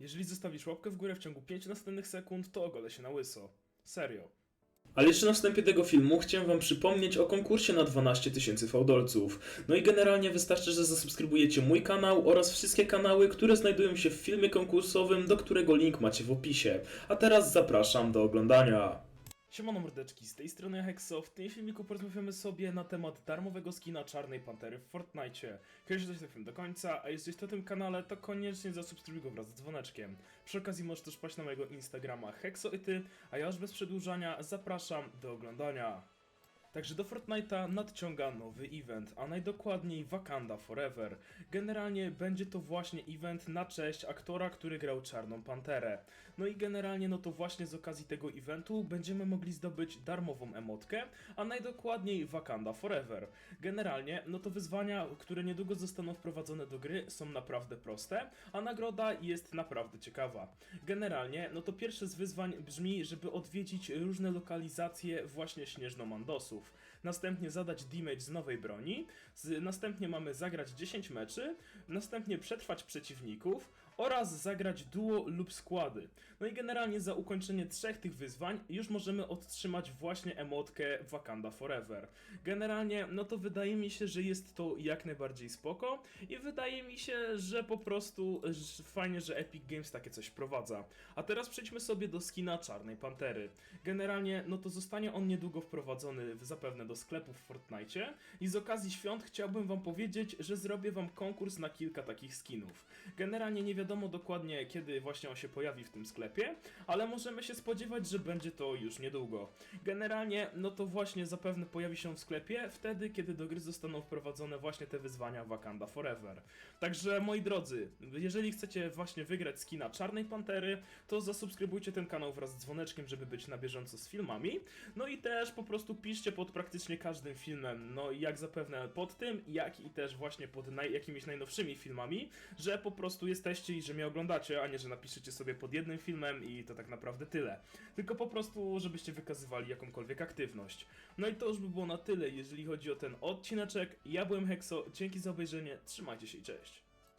Jeżeli zostawisz łapkę w górę w ciągu 5 następnych sekund, to ogolę się na łyso. Serio. Ale jeszcze na wstępie tego filmu chciałem wam przypomnieć o konkursie na 12 tysięcy fałdolców. No i generalnie wystarczy, że zasubskrybujecie mój kanał oraz wszystkie kanały, które znajdują się w filmie konkursowym, do którego link macie w opisie. A teraz zapraszam do oglądania. Siemano mordeczki, z tej strony Hexo. W tym filmiku porozmawiamy sobie na temat darmowego skina Czarnej Pantery w Fortnite. Kiedy coś ten film do końca, a jesteś na tym kanale, to koniecznie zasubskrybuj go wraz z dzwoneczkiem. Przy okazji możesz też paść na mojego Instagrama Hexo i ty, a ja już bez przedłużania zapraszam do oglądania. Także do Fortnite'a nadciąga nowy event, a najdokładniej Wakanda Forever. Generalnie będzie to właśnie event na cześć aktora, który grał Czarną Panterę. No i generalnie no to właśnie z okazji tego eventu będziemy mogli zdobyć darmową emotkę, a najdokładniej Wakanda Forever. Generalnie no to wyzwania, które niedługo zostaną wprowadzone do gry są naprawdę proste, a nagroda jest naprawdę ciekawa. Generalnie no to pierwsze z wyzwań brzmi, żeby odwiedzić różne lokalizacje właśnie śnieżnomandosów. Następnie zadać damage z nowej broni, z, następnie mamy zagrać 10 meczy, następnie przetrwać przeciwników oraz zagrać duo lub składy. No i generalnie za ukończenie trzech tych wyzwań już możemy otrzymać właśnie emotkę Wakanda Forever. Generalnie, no to wydaje mi się, że jest to jak najbardziej spoko i wydaje mi się, że po prostu fajnie, że Epic Games takie coś wprowadza. A teraz przejdźmy sobie do skina Czarnej Pantery. Generalnie, no to zostanie on niedługo wprowadzony zapewne do sklepów w Fortnite i z okazji świąt chciałbym wam powiedzieć, że zrobię wam konkurs na kilka takich skinów. Generalnie nie wiadomo dokładnie kiedy właśnie on się pojawi w tym sklepie, ale możemy się spodziewać, że będzie to już niedługo. Generalnie, no to właśnie zapewne pojawi się w sklepie wtedy, kiedy do gry zostaną wprowadzone właśnie te wyzwania Wakanda Forever. Także moi drodzy, jeżeli chcecie właśnie wygrać skina Czarnej Pantery, to zasubskrybujcie ten kanał wraz z dzwoneczkiem, żeby być na bieżąco z filmami. No i też po prostu piszcie pod praktycznie każdym filmem, no jak zapewne pod tym, jak i też właśnie pod naj, jakimiś najnowszymi filmami, że po prostu jesteście że mnie oglądacie, a nie, że napiszecie sobie pod jednym filmem i to tak naprawdę tyle. Tylko po prostu, żebyście wykazywali jakąkolwiek aktywność. No i to już by było na tyle, jeżeli chodzi o ten odcineczek. Ja byłem Hexo, dzięki za obejrzenie, trzymajcie się i cześć.